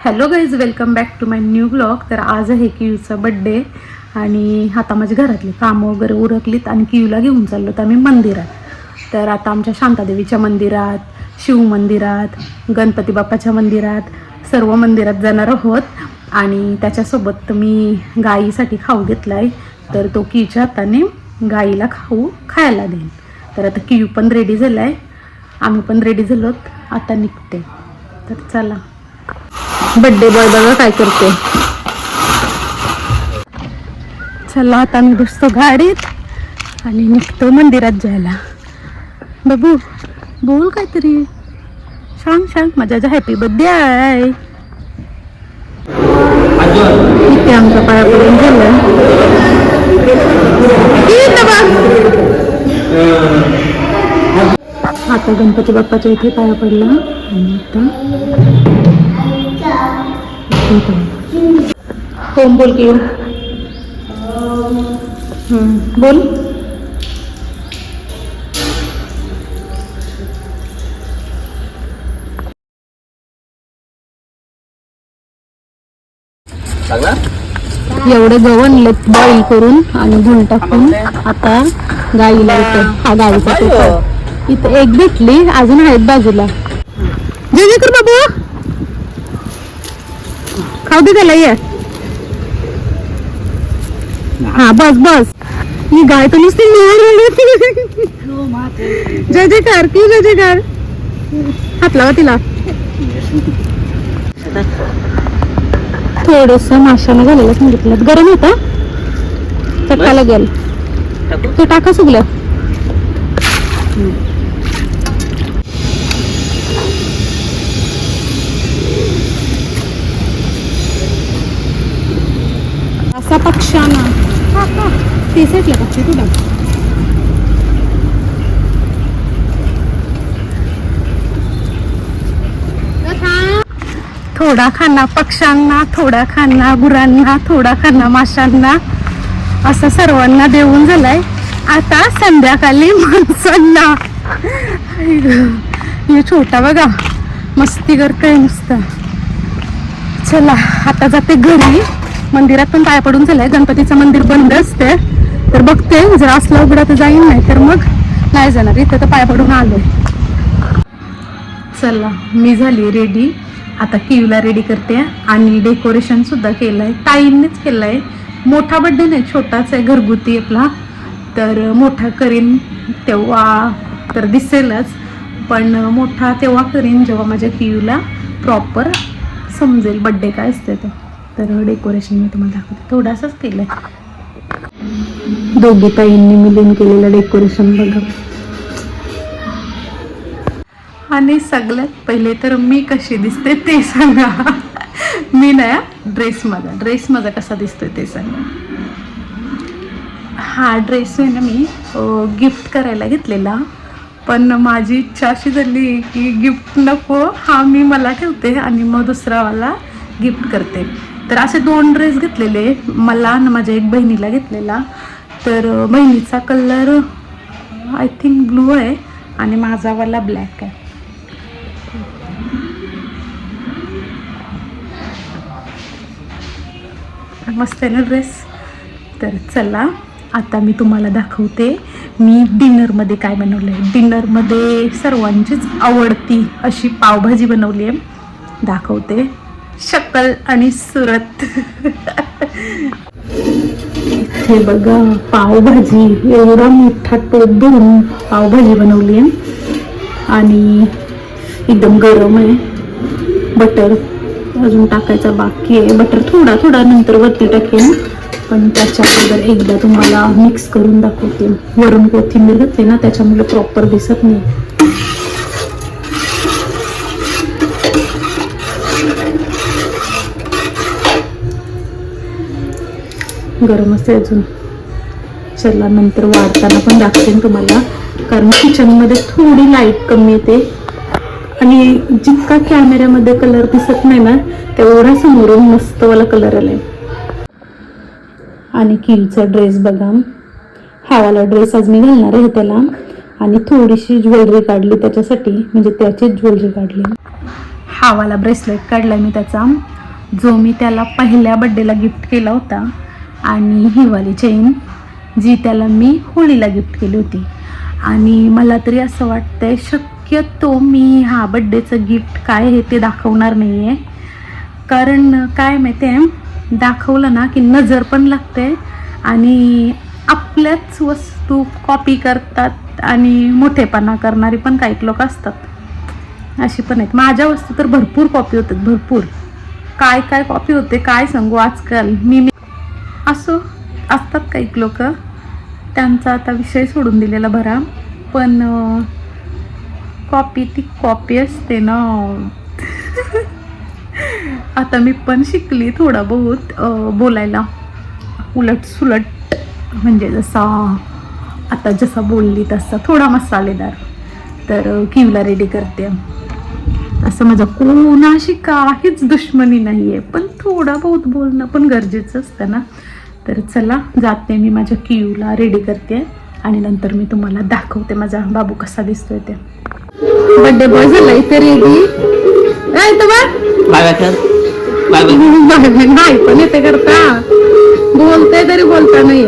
Hello guys welcome back to my new blog तर आज आहे कियूचा बड्डे आणि आता माझी घरातली कामं वगैरे उरकलीत आणि कियूला घेऊन चाललो तर आम्ही मंदिरात. तर आता आमच्या शांतादेवीच्या मंदिरात शिव मंदिरात गणपती बाप्पाच्या मंदिरात सर्व मंदिरात जाणार आहोत. आणि त्याच्यासोबत मी गाईसाठी खाऊ घेतला आहे तर तो कियूच्या हाताने गाईला खाऊ खायला देईन तर आता कियू पण रेडी झाला आहे आम्ही पण रेडी झालोत. आता निघते. तर चला. बड्डे बॉय बघा काय करते. चला आता मी बसतो गाडीत आणि निघतो मंदिरात जायला. बाबू बोल काहीतरी. सांग सांग माझ्या हॅपी बर्थडे आहे. इथे आमच्या पाया पडून झालं आता गणपती बाप्पाच्या इथे पाया पडला आणि आता होम बोल की. बोल. एवढं गव्हाण बॉईल करून आणि गुण टाकून आता गाईला इथे हा गाईचा पेपर. इथं एक भेटली अजून आहेत बाजूला. जे जे कर बाबू खाऊ दे त्याला ये. हा बस बस. ही गाय तर नुसती निवड जय जयकार की जय जयकार? हात लावा तिला. थोडस माशाने झालेलं सांगितलं गरम होतं? चटका लागेल ते टाका सुगलं असा पक्षाना हा का ते साईडला तू तुला थोडा खाना पक्ष्यांना थोडा खाना गुरांना थोडा खाना माशांना. असं सर्वांना देऊन झालाय. आता संध्याकाळी माणसांना. हे छोटा बघा. मस्ती करतोय नुसतं. चला आता जाते घरी. मंदिरात पण पाया पडून झालंय. गणपतीचं मंदिर बंद असते तर बघते जर असलं उघडा तर जाईन नाही तर मग नाही जाणार. इथं तर पाया पडून आलोय. चला मी झाली रेडी आता किवला रेडी करते. आणि डेकोरेशन सुद्धा केलंय. ताईंनीच केलंय. मोठा बड्डे नाही छोटाच आहे घरगुती आपला. तर मोठा करीन तेव्हा तर दिसेलच. पण मोठा तेव्हा करीन जेव्हा माझ्या कियूला प्रॉपर समजेल बड्डे काय असते ते. तर डेकोरेशन मी तुम्हाला दाखवते. थोडासाच केलंय. दोघी ताईंनी मिळून केलेलं डेकोरेशन बघा. आणि सगळ्यात पहिले तर मी कशी दिसते ते सांगा. मी नया ड्रेस माझा. ड्रेस माझा कसा दिसतोय ते सांगा. हा ड्रेस आहे ना मी गिफ्ट करायला घेतलेला. पण माझी इच्छा अशी झाली की गिफ्ट नको. हा मी मला ठेवते आणि मग दुसरावाला गिफ्ट करते. तर असे दोन ड्रेस घेतलेले मला आणि माझ्या एक बहिणीला घेतलेला. तर बहिणीचा कलर आय थिंक ब्लू आहे आणि माझावाला ब्लॅक आहे. मस्त आहे ना ड्रेस तर चला आता मी तुम्हाला दाखवते मी डिनरमध्ये काय बनवलं आहे डिनरमध्ये सर्वांचीच आवडती अशी पावभाजी बनवली आहे दाखवते. शकल आणि सुरत. हे बघा पावभाजी एवढा मोठा टोप भरून पावभाजी बनवली आहे. आणि एकदम गरम आहे. बटर अजून टाकायचा बाकी आहे. बटर थोडा थोडा नंतर वरती टाकेन. पण त्याच्या अगोदर एकदा तुम्हाला मिक्स करून दाखवते. वरून कोथिंबीर घातली ना त्याच्यामुळे प्रॉपर दिसत नाही. गरम असते अजून. चला नंतर वाढताना पण दाखवेन तुम्हाला. कारण किचनमध्ये थोडी लाइट कमी येते. आणि जितका कॅमेऱ्यामध्ये कलर दिसत नाही ना तेवढा समोरून मस्तवाला कलर आलाय. आणि किलचा ड्रेस बघा. हावाला ड्रेस आज मी घालणार आहे त्याला. आणि थोडीशी ज्वेलरी काढली त्याच्यासाठी. म्हणजे त्याचीच ज्वेलरी काढली. हावाला ब्रेसलेट काढला मी त्याचा. जो मी त्याला पहिल्या बड्डेला गिफ्ट केला होता. आणि ही वाली जी त्याला मी होळीला गिफ्ट केली होती. आणि मला तरी असं वाटतंय शक्यतो मी हा बड्डेचं गिफ्ट काय हे ते दाखवणार नाही आहे कारण काय माहिती आहे दाखवलं ना की नजर पण लागते आणि आपल्याच वस्तू कॉपी करतात आणि मोठेपणा करणारी पण काही लोक असतात. अशी पण आहेत. माझ्या वस्तू तर भरपूर कॉपी होतात भरपूर. काय काय कॉपी होते काय सांगू आजकाल? मी असो असतात काही लोक. त्यांचा आता विषय सोडून दिलेला बरा पण कॉपी ती कॉपी असते ना. आता मी पण शिकली थोडा बहुत बोलायला. उलट सुलट म्हणजे जसा आता जसा बोलली तसा थोडा मसालेदार. तर किवला रेडी करते. असं माझं कोणाशी काहीच दुश्मनी नाही आहे पण थोडा बहुत बोलणं पण गरजेचं असतं ना. तर चला जाते मी माझ्या कियूला रेडी करते. आणि नंतर मी तुम्हाला दाखवते माझा बाबू कसा दिसतोय ते. बड्डे बॉय झाला इथे रेडी काय तर बा बाय कर बाय बाय नाही पण येते करता. बोलते तरी बोलता नाही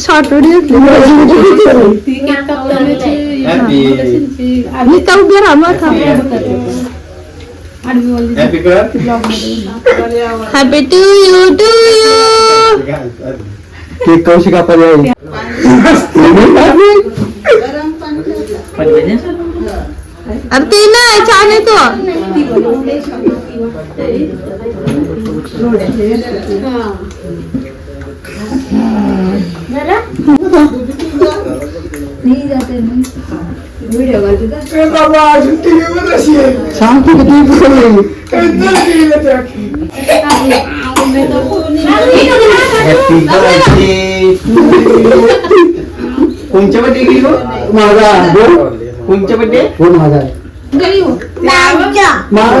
शॉर्ट व्हिडिओ मी का उभे राहा मग हॅपी कर happy to you to you cake Kaushik आपण अरे ते नाही छान आहे तो हॅपी बर्थडे कोणच्या बड्डे गेली हो माझा कोणच्या बड्डे हो माझा माझा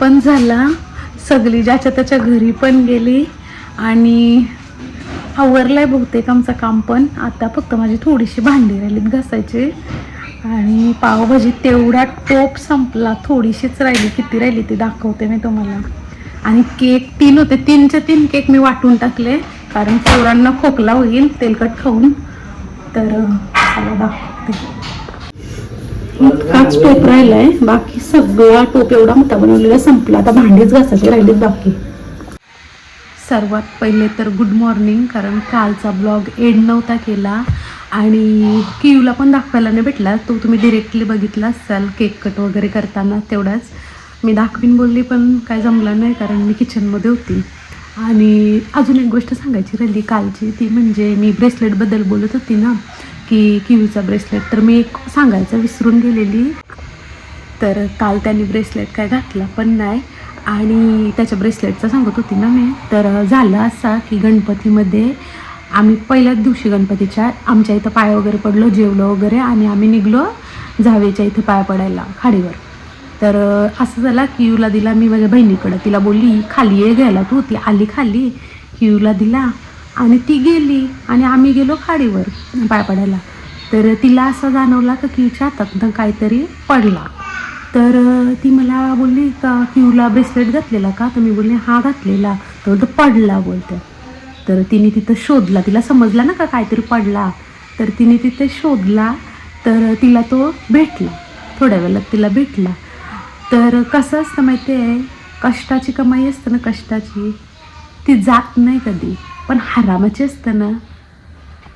पण झाला. सगळी ज्याच्या त्याच्या घरी पण गेली. आणि आवरलंय बहुतेक आमचं काम पण. आता फक्त माझी थोडीशी भांडी राहिलीत घासायची. आणि पावभाजी तेवढा टोप संपला. थोडीशीच राहिली. किती राहिली ती दाखवते मी तुम्हाला. आणि केक तीन होते. तीनचे तीन केक मी वाटून टाकले. कारण पोरांना खोकला होईल तेलकट खाऊन. तर दाखवते. इतकाच टोप राहिलाय बाकी सगळा टोप एवढा मोठा बनवलेला संपला. आता भांडीच घासायचे राहिलेत बाकी. सर्वात पहिले तर गुड मॉर्निंग कारण कालचा ब्लॉग एड नव्हता केला आणि कियूला पण दाखवायला नाही भेटला. तो तुम्ही डिरेक्टली बघितला असाल केक कट वगैरे करताना तेवढाच. मी दाखवीन बोलली पण काय जमलं नाही कारण मी किचनमध्ये होती. आणि अजून एक गोष्ट सांगायची राहिली कालची ती म्हणजे मी ब्रेसलेटबद्दल बोलत होती ना की किवीचा ब्रेसलेट तर मी एक सांगायचं विसरून गेलेली. तर काल त्यांनी ब्रेसलेट काय घातला पण नाही. आणि त्याच्या ब्रेसलेटचं सांगत होती ना मी. तर झालं असा की गणपतीमध्ये आम्ही पहिल्याच दिवशी गणपतीच्या आमच्या इथं पाय वगैरे पडलो जेवलो वगैरे आणि आम्ही निघलो जावेच्या इथं पाय पडायला खाडीवर. तर असं झालं की दिला मी माझ्या बहिणीकडं. तिला बोलली खाली ये घ्यायला तू. ती आली खाली कियूला दिला. आणि ती गेली आणि आम्ही गेलो खाडीवर पाय पडायला तर तिला असं जाणवला का क्यूच्या हातातनं काहीतरी पडला. तर ती मला बोलली का क्यूला ब्रेसलेट घातलेला का? तर मी बोलली हा घातलेला. तर तो पडला बोलते. तर तिने तिथं शोधला. तिला समजला ना का काहीतरी पडला? तर तिने तिथे शोधला. तर तिला तो भेटला. थोड्या वेळात तिला भेटला. तर कसं असतं माहिती आहे? कष्टाची कमाई असतं ना कष्टाची. ती जात नाही कधी. पण हरामाची असतं ना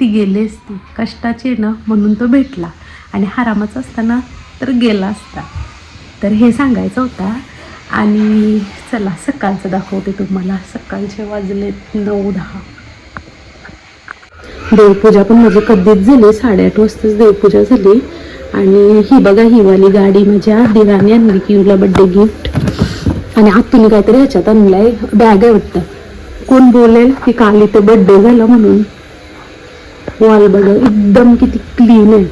ती गेली असती. कष्टाची आहे ना म्हणून तो भेटला. आणि हरामाचा असताना तर गेला असता. तर हे सांगायचं होता आणि चला सकाळचं दाखवते तुम्हाला. सकाळचे वाजलेत नऊ दहा. देवपूजा पण माझी कधीच झाली. साडेआठ वाजताच देवपूजा झाली. आणि ही बघा ही वाली गाडी म्हणजे माझ्या दिराने आणली की युला बड्डे गिफ्ट आणि आतून काहीतरी ह्याच्यात आणलाय. बॅग आहे वाटतं. कोण बोलेल की काल इथं बड्डे झाला म्हणून? वॉल बघा एकदम किती क्लीन आहे.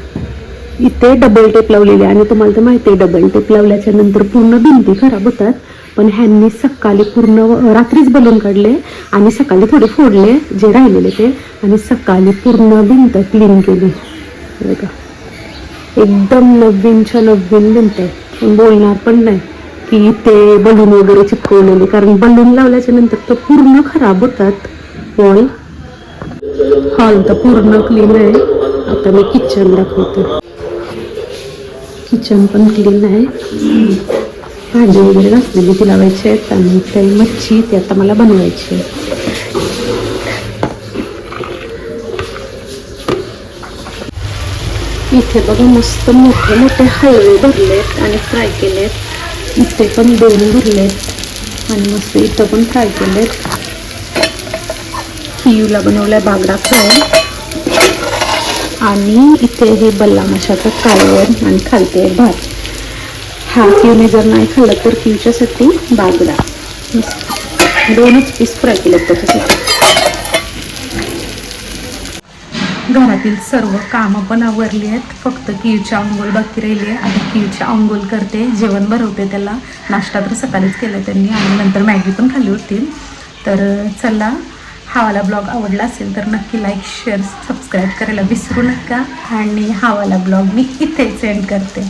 इथे डबल टेप लावलेली आहे आणि तुम्हाला तर माहिती आहे डबल टेप लावल्याच्या नंतर पूर्ण भिंती खराब होतात. पण ह्यांनी सकाळी पूर्ण रात्रीच बलून काढले आणि सकाळी थोडे फोडले जे राहिलेले ते आणि सकाळी पूर्ण भिंत क्लीन केली. बघा. एकदम नवीनच्या नवीन भिंत आहे. बोलणार पण नाही. की ते बलून वगैरे चिपकवलेले. कारण बलून लावल्याच्या नंतर तर पूर्ण खराब होतात. वॉल हॉल तर पूर्ण क्लीन आहे. आता मी किचन दाखवते. किचन पण क्लीन आहे. भाजी वगैरे घासलेली ती लावायची आहेत आणि ते मच्छी ती आता मला बनवायची आहे इथे बघा मस्त मोठे मोठे हळवे भरलेत आणि फ्राय केलेत. इथे पण दोन भरलेत आणि मस्त इथं पण फ्राय केलेत. पियूला बनवलाय बागडा फ्राय. आणि इथे हे बल्ला माशाचं कालवण आणि खालते भात. हा किवने जर नाही खाल्लं तर किवच्यासाठी बागडा. दोनच पीस फ्राय केलेत त्याच्यासाठी. घरातील सर्व कामं पण आवरली आहेत. फक्त किळची अंघोळ बाकी राहिली आहे आणि किळची अंघोळ करते. जेवण भरवते त्याला. नाश्ता तर सकाळीच केला त्यांनी आणि नंतर मॅगी पण खाल्ली होती. तर चला हावाला ब्लॉग आवडला असेल तर नक्की लाईक शेअर सबस्क्राईब करायला विसरू नका. आणि हावाला ब्लॉग मी इथेच सेंड करते.